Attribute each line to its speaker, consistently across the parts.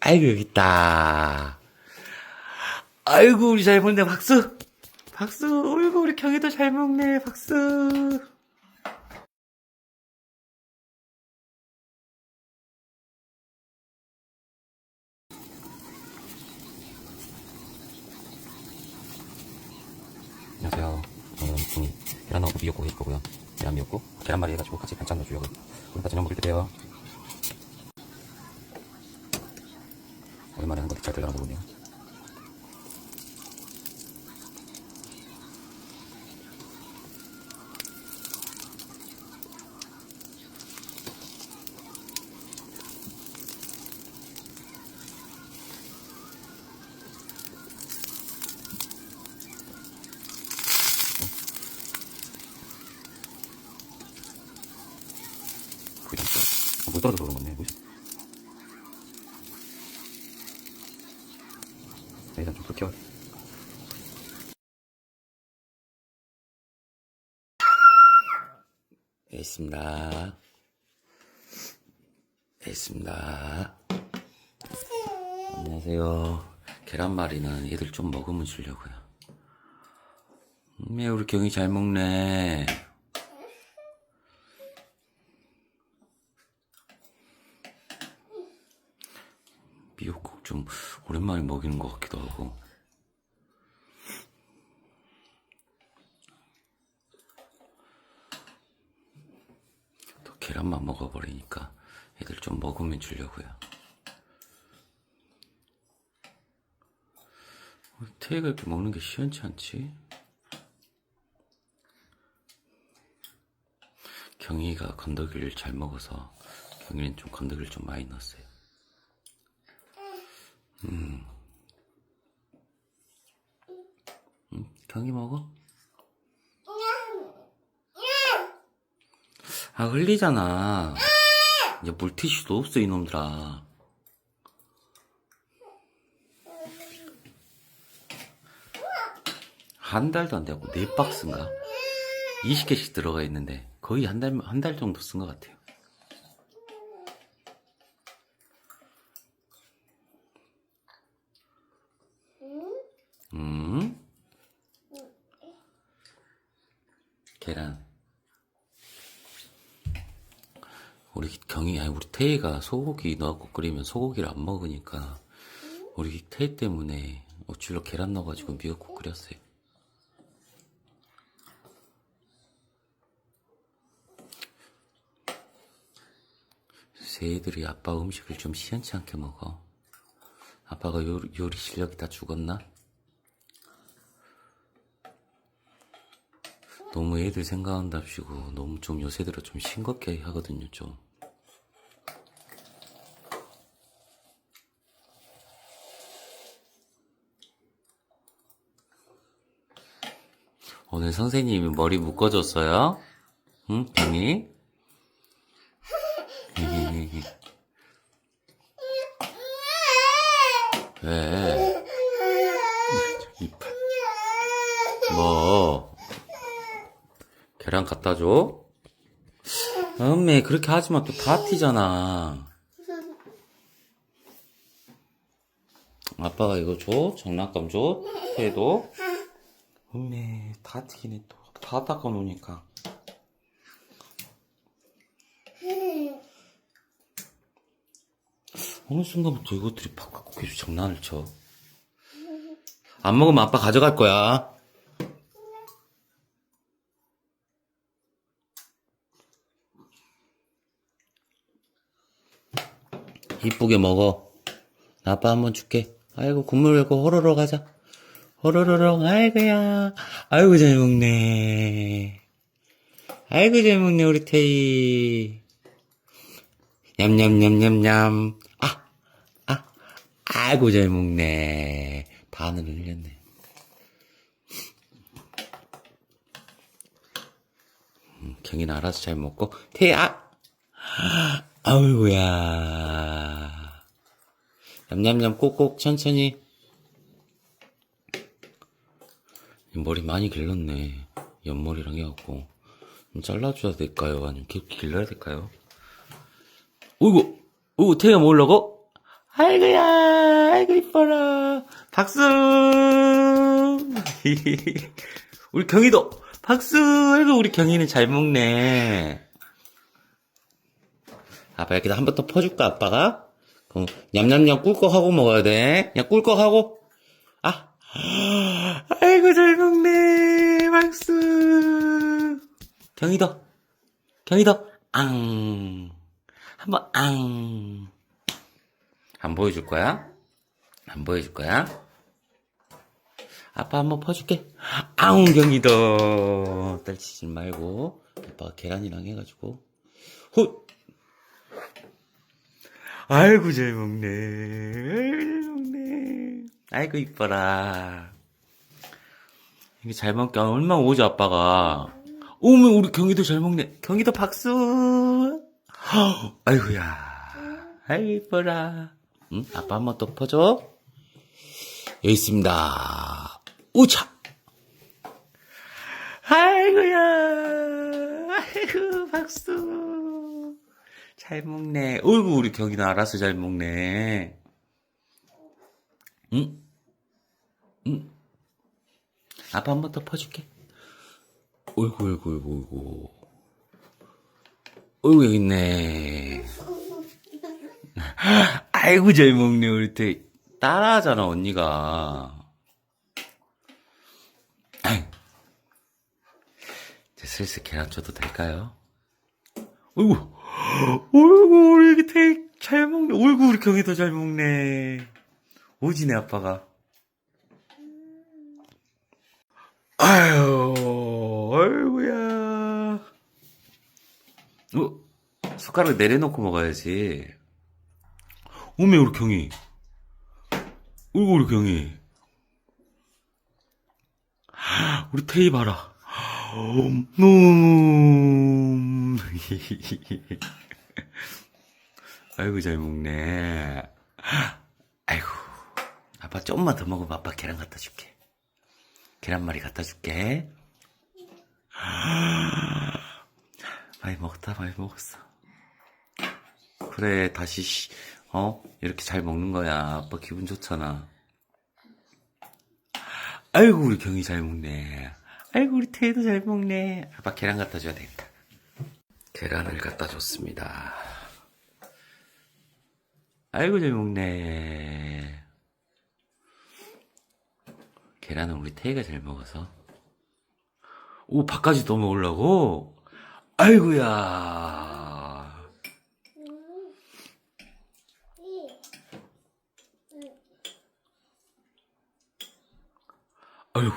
Speaker 1: 아이고, 여기 있다. 아이고, 우리 잘 먹네. 박수! 박수! 어이구, 우리 경이도 잘 먹네. 박수!
Speaker 2: 안녕하세요. 오늘은 좀 계란 넣고 미역국 할 거고요. 계란 미역국, 계란말이 해가지고 같이 반찬 넣어주려고. 오늘 저녁 먹을 때 돼요. 한 건데 잘 되려나 모르네요. 그게 진짜. 어, 물 떨어져서 그런 건데. 뭐지? 네, 일단 좀 불 켜야 돼.
Speaker 1: 있습니다. 있습니다. 안녕하세요. 계란말이는 얘들 좀 먹으면 주려고요. 음, 우리 경이 잘 먹네. 미역국 좀 오랜만에 먹이는 것 같기도 하고. 또 계란만 먹어버리니까 애들 좀 먹으면 주려고요. 태희가 이렇게 먹는 게 시원치 않지? 경희가 건더기를 잘 먹어서 경희는 좀 건더기를 좀 많이 넣었어요. 음. 음, 경희 먹어? 아, 흘리잖아. 이제 물티슈도 없어, 이놈들아. 한 달도 안 되고, 네 박스인가? 20개씩 들어가 있는데, 거의 한 달, 한 달 정도 쓴 것 같아요. 음? 계란. 우리 경이, 아니, 우리 태희가 소고기 넣고 끓이면 소고기를 안 먹으니까, 우리 태희 때문에 어줄로 계란 넣어가지고 미역국 끓였어요. 새애들이 아빠 음식을 좀 시원치 않게 먹어. 아빠가 요리, 요리 실력이 다 죽었나? 너무 애들 생각한답시고 너무 좀 요새 들어 좀 싱겁게 하거든요 좀 오늘 선생님이 머리 묶어줬어요? 응? 병이? 왜? 이빨 뭐? 계란 갖다 줘? 엄매 그렇게 하지 마. 또 다 튀잖아. 아빠가 이거 줘? 장난감 줘? 태도? 엄매 다 튀기네 또. 다 닦아 놓으니까. 어느 순간부터 이것들이 팍팍 계속 장난을 쳐. 안 먹으면 아빠 가져갈 거야 이쁘게 먹어. 나 아빠 한번 줄게. 아이고, 국물 먹고 호로로 가자. 호로로롱, 아이고야. 아이고, 잘 먹네. 아이고, 잘 먹네, 우리 태희. 냠냠냠냠냠. 아, 아, 아이고, 잘 먹네. 반을 흘렸네. 음, 경이는 알아서 잘 먹고. 태희, 아! 아이고야. 냠냠냠 꼭꼭 천천히. 머리 많이 길렀네. 옆머리랑 해갖고. 좀 잘라줘야 될까요? 아니면 계속 길러야 될까요? 어이구, 어이구, 태야 먹으려고? 아이고야, 아이고 이뻐라. 박수. 우리 경이도 박수. 아이고 우리 경이는 잘 먹네. 아빠 여기다 한 번 더 퍼줄까 아빠가? 그럼 냠냠냠 꿀꺽 하고 먹어야 돼. 그냥 꿀꺽 하고. 아, 아이고 잘 먹네. 박수. 경이도, 경이도, 앙. 한번 앙. 안 보여줄 거야? 안 보여줄 거야? 아빠 한번 퍼줄게. 앙, 경이도. 딸치지 말고. 아빠가 계란이랑 해가지고. 훗! 아이고, 잘 먹네. 잘 먹네. 아이고, 이뻐라. 이게 잘 먹게 얼마나 오죠, 아빠가. 오면 우리 경이도 잘 먹네. 경이도 박수. 아이고야. 아이고, 이뻐라. 응? 아빠 한번더 퍼줘. 여기 있습니다. 우차! 아이고야. 아이고, 박수. 잘 먹네. 어이구, 우리 경이는 알아서 잘 먹네. 응? 응? 아빠 한 번 더 퍼줄게. 어이구, 어이구, 어이구, 어이구. 어이구, 여기 있네. 아이고, 잘 먹네, 우리 태 따라하잖아, 언니가. 이제 슬슬 계란 줘도 될까요? 어이구, 어이구, 우리 애기 태잘 먹네. 어이구, 우리 경이도 잘 먹네. 오지네, 아빠가. 아유, 아이고야. 어, 숟가락 내려놓고 먹어야지. 오메, 우리 경이. 어이구, 우리 경이. 우리 테이 봐라. 놈. 아이고, 잘 먹네. 아이고. 아빠 조금만 더 먹으면 아빠 계란 갖다 줄게. 계란말이 갖다 줄게. 많이 먹었다, 많이 먹었어. 그래, 다시, 시- 어? 이렇게 잘 먹는 거야. 아빠 기분 좋잖아. 아이고, 우리 경이 잘 먹네. 아이고, 우리 태도 잘 먹네. 아빠 계란 갖다 줘야 되겠다. 계란을 갖다 줬습니다. 아이고, 잘 먹네. 계란은 우리 태희가 잘 먹어서. 오, 밥까지 더 먹으려고? 아이고야. 아유.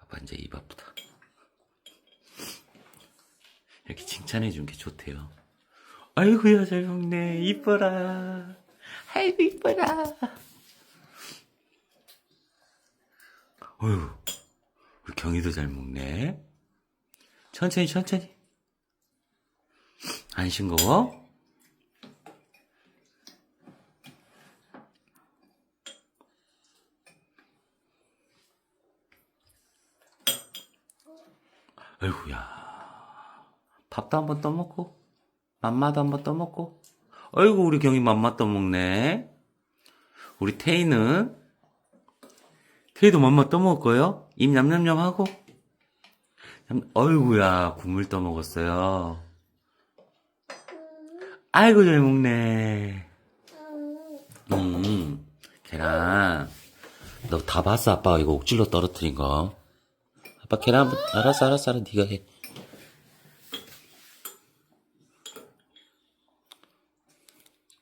Speaker 1: 아빠 이제 입 아프다. 이렇게 칭찬해 준 게 좋대요. 아이고야, 잘 먹네. 이뻐라. 아이고, 이뻐라. 어휴, 우리 경이도 잘 먹네. 천천히, 천천히. 안 싱거워? 아이고야. 밥도 한번 떠먹고, 맘마도 한번 떠먹고. 아이고, 우리 경이 맘마 떠먹네. 우리 태희는 태희도 맘마 떠먹을 거예요? 입 냠냠냠 하고. 냠- 어이구야, 국물 떠먹었어요. 아이고, 잘 먹네. 음, 계란. 너 다 봤어, 아빠가 이거 옥질로 떨어뜨린 거. 아빠 계란, 알았어, 알았어, 알았어, 네가 해.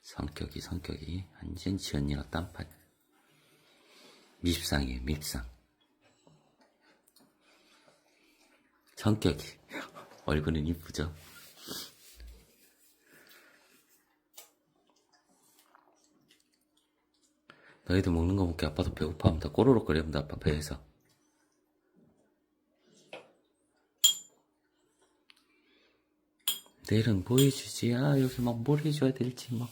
Speaker 1: 성격이, 성격이. 완전 지언니가 딴판. 밉상이에요, 밉상. 성격이. 얼굴은 이쁘죠? 너희도 먹는 거 먹게 아빠도 배고파하면 다 꼬르륵 거리면 아빠 배에서. 내일은 뭐 해주지? 아, 여기 막 뭘 해줘야 될지, 막.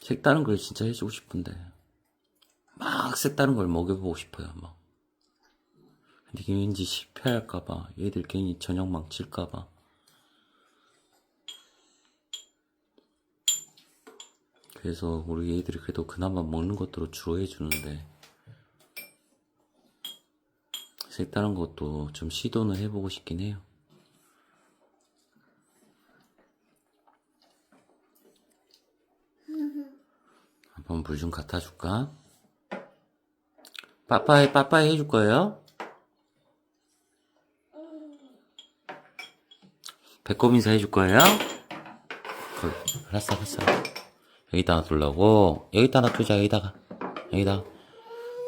Speaker 1: 색다른 걸 진짜 해주고 싶은데 막 색다른 걸 먹여보고 싶어요 막 근데 왠지 실패할까봐. 얘들 괜히 저녁 망칠까봐. 그래서 우리 애들이 그래도 그나마 먹는 것들로 주로 해주는데 색다른 것도 좀 시도는 해보고 싶긴 해요. 한번 물 좀 갖다 줄까? 빠빠이 빠빠이 해줄 거예요? 배꼽 인사 해줄 거예요? 그, 알았어 알았어 여기다 놔둘라고 여기다 놔두자 여기다가 여기다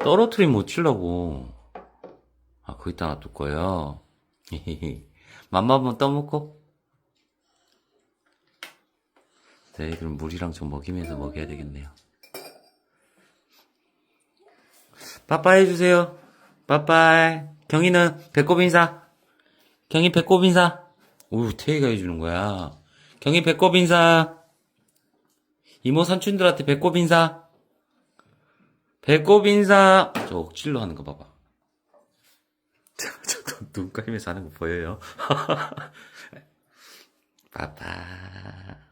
Speaker 1: 떨어뜨리면 못 치려고 아 거기다 놔둘 거예요? 맘마 한번 떠먹고? 네, 그럼 물이랑 좀 먹이면서 먹여야 되겠네요. 빠빠이 해주세요. 빠빠이. 경이는 배꼽 인사. 경이 배꼽 인사. 오 태희가 해주는 거야. 경이 배꼽 인사. 이모 삼촌들한테 배꼽 인사. 배꼽 인사. 저 억질로 하는 거 봐봐. 저눈 깔면서 하는 거 보여요? 빠빠.